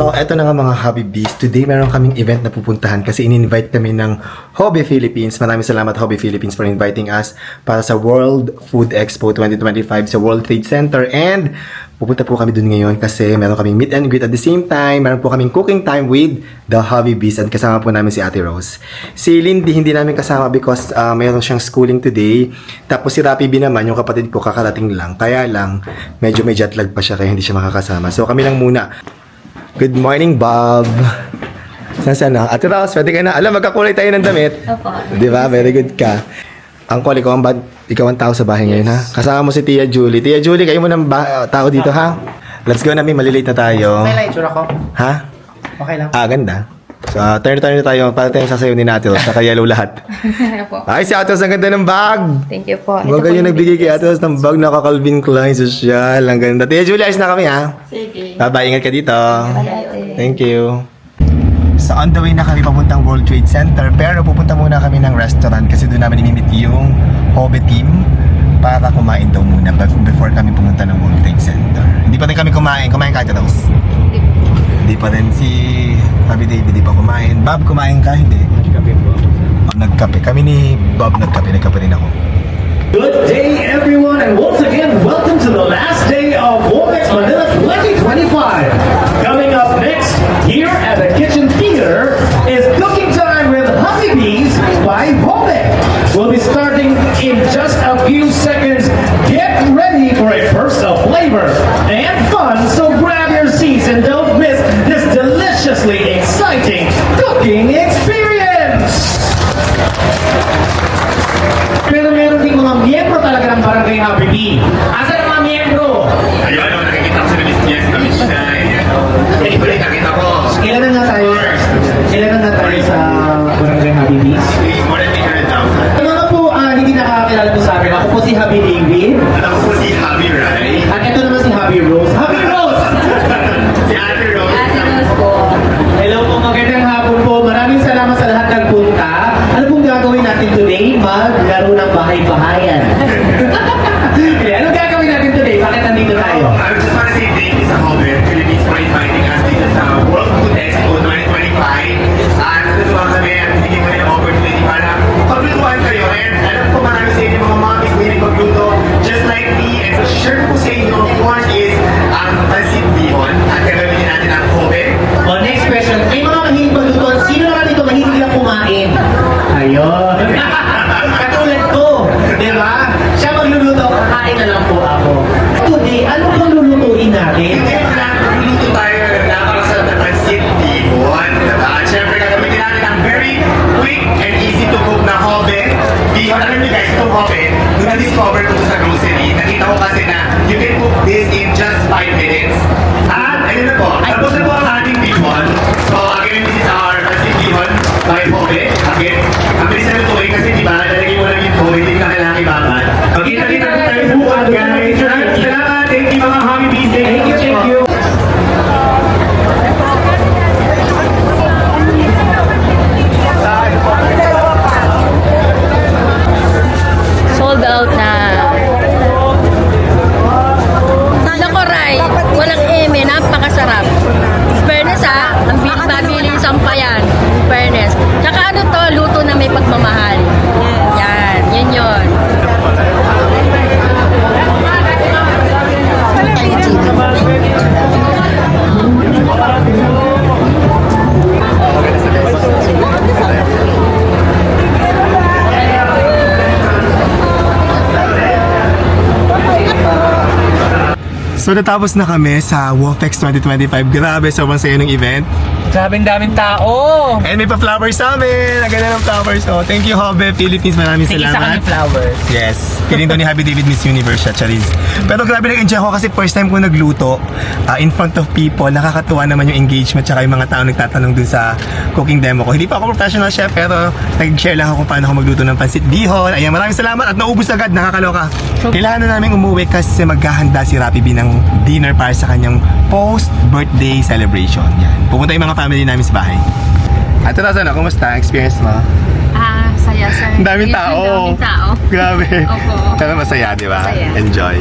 So, eto na nga mga Hobby Bees. Today, meron kaming event na pupuntahan kasi in-invite kami ng Hobby Philippines. Maraming salamat Hobby Philippines for inviting us para sa World Food Expo 2025 sa World Trade Center. And pupunta po kami dun ngayon kasi meron kaming meet and greet at the same time. Meron po kaming cooking time with the Hobby Bees and kasama po namin si Ate Rose. Si Lindy hindi namin kasama because uh, mayroon siyang schooling today. Tapos si Rapi B naman, yung kapatid ko, kakarating lang. Kaya lang, medyo may jet lag pa siya kaya hindi siya makakasama. So kami lang muna. Good morning, Bob. Nasaan na? Ate Rose, pwede ka na. Alam, magkakulay tayo ng damit. Opo. Di ba? Very good ka. Ang call, ikaw ang, bad, ikaw ang tao sa bahay ngayon, ha? Kasama mo si Tia Julie. Tia Julie, kayo mo ng ba- tao dito, ha? Let's go na, may malilate na tayo. Okay lang yung tsura ko. Ha? Okay lang. Ah, ganda. So, uh, turn-turn na tayo para tayong sasayaw ni Ate Rose. Naka-yellow lahat. Opo. Ay, si Ate Rose, ang ganda ng bag. Thank you po. Baga yung nagbigay kay Ate Rose ng bag, naka Calvin Klein, social. Ang ganda. Tia Julie, ayos na kami, ha? Sige. Bye-bye, ingat ka dito. Bye. Thank you. So on the way na kami papuntang World Trade Center pero pupunta muna kami ng restaurant kasi doon namin imimit yung Hobbit team para kumain daw muna bef- before kami pumunta ng World Trade Center. Hindi pa rin kami kumain. Kumain ka, Rose? Hindi pa rin si Bobby David, hindi pa kumain. Bob, kumain ka? Hindi. Nagkape po. Oh, nagkape. Kami ni Bob nagkape. Nagkape rin ako. Good day, everyone, and once again, welcome to the last day of Womex Manila 2025. Coming up next, here at the Kitchen Theater, is Cooking Time with Honeybees by Womex. We'll be starting in just a experience. Pero meron din mga miyembro talaga ng Barangay Happy. Asa ang mga miyembro? Ayun, ano, nakikita ko sa Miss Yes, na Miss Shine. Eh, huli, nakita ko. Ilan na nga tayo? Ilan na nga tayo sa Barangay Happy Bee? More than 800,000. Ano nga po, ah, hindi nakakakilala po sa akin. Ako po si Happy David. Alam ko po si Maglaro ng bahay-bahayan. At ayun na po, tapos na po ang So natapos na kami sa WOFEX 2025. Grabe, sobrang saya ng event. Grabing daming tao. And may pa-flowers sa amin. Ang ganda ng flowers. Oh, thank you, Hobbe Philippines. Maraming sa salamat. kanyang flowers. Yes. Piling to ni Happy David Miss Universe siya, Charis. Pero grabe nag-enjoy ako kasi first time ko nagluto ah, in front of people. Nakakatuwa naman yung engagement tsaka yung mga tao nagtatanong dun sa cooking demo ko. Hindi pa ako professional chef pero nag-share lang ako kung paano ako magluto ng pansit bihon. Ayan, maraming salamat at naubos agad. Nakakaloka. Kailangan na namin umuwi kasi maghahanda si Rapi B ng dinner para sa kanyang post-birthday celebration. Yan. Pupunta yung mga family namin sa bahay. Ate Rosa, ano, kumusta? Experience mo? Ah, saya, sir. Ang daming tao. Ang daming tao. Grabe. Opo. Pero masaya, di ba? Masaya. Enjoy.